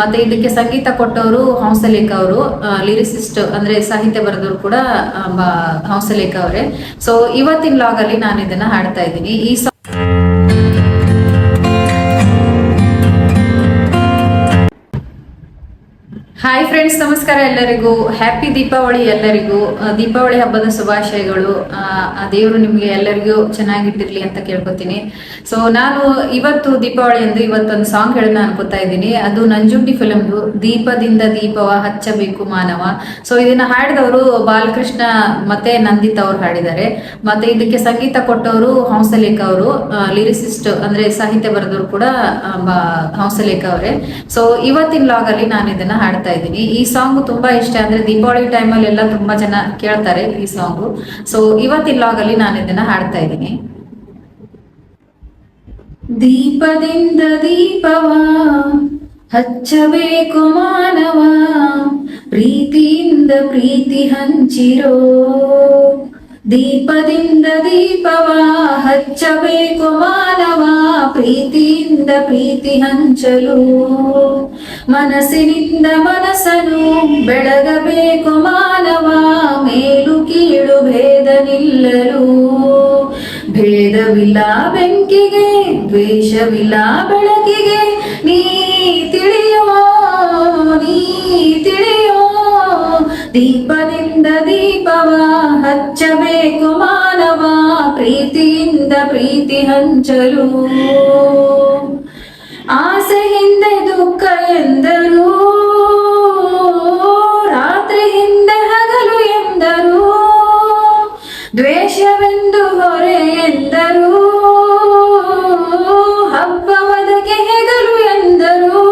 ಮತ್ತೆ ಇದಕ್ಕೆ ಸಂಗೀತ ಕೊಟ್ಟವರು ಹಂಸಲೇಖ ಅವರು ಲಿರಿಸಿಸ್ಟ್ ಅಂದ್ರೆ ಸಾಹಿತ್ಯ ಬರೆದವರು ಕೂಡ ಹಂಸಲೇಖ ಅವರೇ. ಸೊ ಇವತ್ತಿನ ಲಾಗ್ ಅಲ್ಲಿ ನಾನು ಇದನ್ನ ಹಾಡ್ತಾ ಇದ್ದೀನಿ. ಈ ಹಾಯ್ ಫ್ರೆಂಡ್ಸ್ ನಮಸ್ಕಾರ ಎಲ್ಲರಿಗೂ. ಹ್ಯಾಪಿ ದೀಪಾವಳಿ ಎಲ್ಲರಿಗೂ. ದೀಪಾವಳಿ ಹಬ್ಬದ ಶುಭಾಶಯಗಳು. ಆ, ದೇವರು ನಿಮ್ಗೆ ಎಲ್ಲರಿಗೂ ಚೆನ್ನಾಗಿಟ್ಟಿರ್ಲಿ ಅಂತ ಕೇಳ್ಕೊತೀನಿ. ಸೊ ನಾನು ಇವತ್ತು ದೀಪಾವಳಿ ಎಂದು ಇವತ್ತೊಂದು ಸಾಂಗ್ ಹೇಳೋಣ ಅನ್ಕೋತಾ ಇದ್ದೀನಿ. ಅದು ನಂಜುಂಡಿ ಫಿಲಮ್ದು ದೀಪದಿಂದ ದೀಪವ ಹಚ್ಚಬೇಕು ಮಾನವ. ಸೊ ಇದನ್ನ ಹಾಡಿದವರು ಬಾಲಕೃಷ್ಣ ಮತ್ತೆ ನಂದಿತ್ ಅವ್ರು ಹಾಡಿದ್ದಾರೆ. ಮತ್ತೆ ಇದಕ್ಕೆ ಸಂಗೀತ ಕೊಟ್ಟವರು ಹಂಸಲೇಖ ಅವರು ಲಿರಿಸಿಸ್ಟ್ ಅಂದ್ರೆ ಸಾಹಿತ್ಯ ಬರೆದವರು ಕೂಡ ಹಂಸಲೇಖ ಅವರೇ. ಸೊ ಇವತ್ತಿನ ಲಾಗ್ ಅಲ್ಲಿ ನಾನು ಇದನ್ನ ಹಾಡ್ತಾ ಇದ್ದೀನಿ. ಈ ಸಾಂಗ್ ತುಂಬಾ ಇಷ್ಟ ಅಂದ್ರೆ ದೀಪಾವಳಿ ಟೈಮಲ್ಲಿ ಎಲ್ಲ ತುಂಬಾ ಜನ ಕೇಳ್ತಾರೆ ಈ ಸಾಂಗ್ ಸೊ ಇವತ್ತಿನ ಲಾಗ್ ಅಲ್ಲಿ ನಾನು ಇದನ್ನ ಹಾಡ್ತಾ ಇದ್ದೀನಿ. ದೀಪದಿಂದ ದೀಪವ, ಹಚ್ಚಬೇಕು ಮಾನವ, ಪ್ರೀತಿಯಿಂದ ಪ್ರೀತಿ ಹಂಚಿರೋ. ದೀಪದಿಂದ ದೀಪವ, ಹಚ್ಚಬೇಕು ಮಾನವ ಪ್ರೀತಿಯಿಂದ ಪ್ರೀತಿ ಹಂಚಲು. ಮನಸ್ಸಿನಿಂದ ಮನಸ್ಸನು ಬೆಳಗಬೇಕು ಮಾನವ, ಮೇಲು ಕೀಳು ಭೇದ ನಿಲ್ಲಲು ಭೇದವಿಲ್ಲ ಬೆಂಕಿಗೆ, ದ್ವೇಷವಿಲ್ಲ ಬೆಳಕಿಗೆ. ನೀ ತಿಳಿಯೋ ನೀ ತಿಳಿಯೋ. ದೀಪದಿಂದ ದೀಪವ ಹಚ್ಚಬೇಕು ಮಾನವ, ಪ್ರೀತಿಯಿಂದ ಪ್ರೀತಿ ಹಂಚಲು. ಆಸೆ ಹಿಂದೆ ದುಃಖ ಎಂದರು ರಾತ್ರಿ ಹಿಂದೆ ಹಗಲು ಎಂದರು, ದ್ವೇಷವೆಂದು ಹೊರೆ ಎಂದರು ಹಬ್ಬವದಕ್ಕೆ ಹೆಗಲು ಎಂದರು.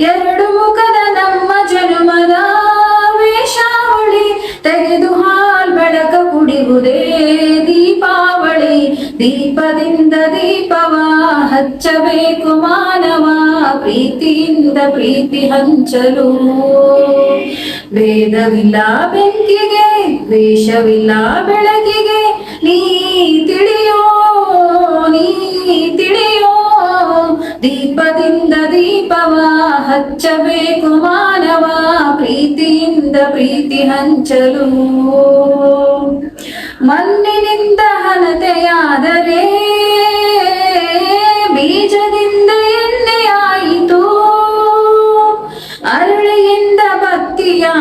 ಎರಡು ಮುಖದ ನಮ್ಮ ಜನುಮದ ವೇಷಾವಳಿ, ತೆಗೆದು ಹಾಲ್ ಬೆಳಕ ಕುಡಿಯುವುದೇ ದೀಪಾವಳಿ. ದೀಪದಿಂದ ದೀಪವ ಹಚ್ಚಬೇಕು ಮಾನವ ಪ್ರೀತಿಯಿಂದ ಪ್ರೀತಿ ಹಂಚಲು. ಭೇದವಿಲ್ಲ ಬೆಂಕಿಗೆ, ದ್ವೇಷವಿಲ್ಲ ಬೆಳಕಿಗೆ, ನೀ ತಿಳಿಯೋ ನೀ ತಿಳಿಯೋ. ದೀಪದಿಂದ ದೀಪವ ಹಚ್ಚಬೇಕು ಮಾನವ ಪ್ರೀತಿಯಿಂದ ಪ್ರೀತಿ ಹಂಚಲು. ಮಣ್ಣಿನಿಂದ ಹನತೆಯಾದರೆ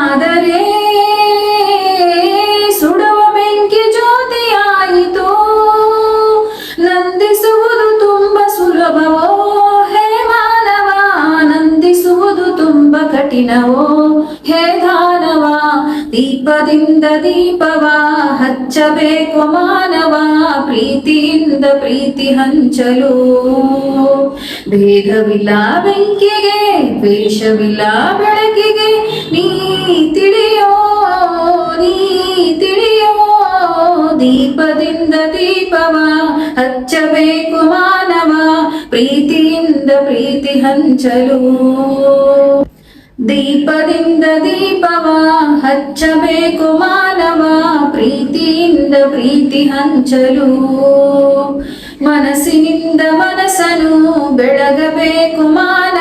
ಭಕ್ತಿಯಾದರೆ ಸುಡುವ ಬೆಂಕಿ ಜ್ಯೋತಿಯಾಯಿತು. ನಂದಿಸುವುದು ತುಂಬ ಸುಲಭವೋ? ಹೇ ಮಾನವ, ನಂದಿಸುವುದು ತುಂಬ ಕಠಿಣವೋ? ಹೇ ದಾನವ, ದೀಪದಿಂದ ದೀಪವ, ಹಚ್ಚಬೇಕು ಮಾನವ, ಪ್ರೀತಿಯಿಂದ ಪ್ರೀತಿ ಹಂಚಲು. ಭೇದವಿಲ್ಲ ಬೆಂಕಿಗೆ, ದ್ವೇಷವಿಲ್ಲ ಬೆಳಕಿಗೆ ತಿಳಿಯೋ ನೀ ತಿಳಿಯೋ ದೀಪದಿಂದ ದೀಪವ, ಹಚ್ಚಬೇಕು ಮಾನವ, ಪ್ರೀತಿಯಿಂದ ಪ್ರೀತಿ ಹಂಚಲು. ದೀಪದಿಂದ ದೀಪವ, ಹಚ್ಚಬೇಕು ಮಾನವ, ಪ್ರೀತಿಯಿಂದ ಪ್ರೀತಿ ಹಂಚಲು. ಮನಸ್ಸಿನಿಂದ ಮನಸ್ಸನು ಬೆಳಗಬೇಕು ಮಾನವ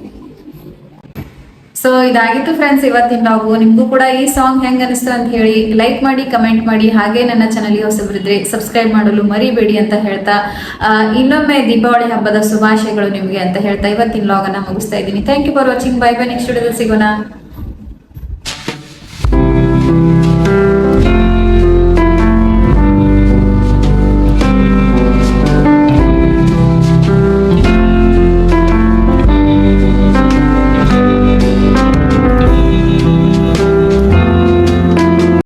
ಸೊ ಇದಾಗಿತ್ತು ಫ್ರೆಂಡ್ಸ್ ಇವತ್ತಿನ ನಾವು ನಿಮ್ಗೂ ಕೂಡ ಈ ಸಾಂಗ್ ಹೆಂಗ್ ಅನಿಸ್ತು ಅಂತ ಹೇಳಿ ಲೈಕ್ ಮಾಡಿ ಕಮೆಂಟ್ ಮಾಡಿ, ಹಾಗೆ ನನ್ನ ಚಾನಲ್ಗೆ ಹೊಸಬ್ರಿದ್ರೆ ಸಬ್ಸ್ಕ್ರೈಬ್ ಮಾಡಲು ಮರಿಬೇಡಿ ಅಂತ ಹೇಳ್ತಾ ಇನ್ನೊಮ್ಮೆ ದೀಪಾವಳಿ ಹಬ್ಬದ ಶುಭಾಶಯಗಳು ನಿಮಗೆ ಅಂತ ಹೇಳ್ತಾ ಇವತ್ತಿನ ಲಾಗ್ ಅನ್ನ ಮುಗಿಸ್ತಾ ಇದ್ದೀನಿ. Thank you for watching bye bye next ವಿಡಿಯೋದಲ್ಲಿ ಸಿಗೋಣ.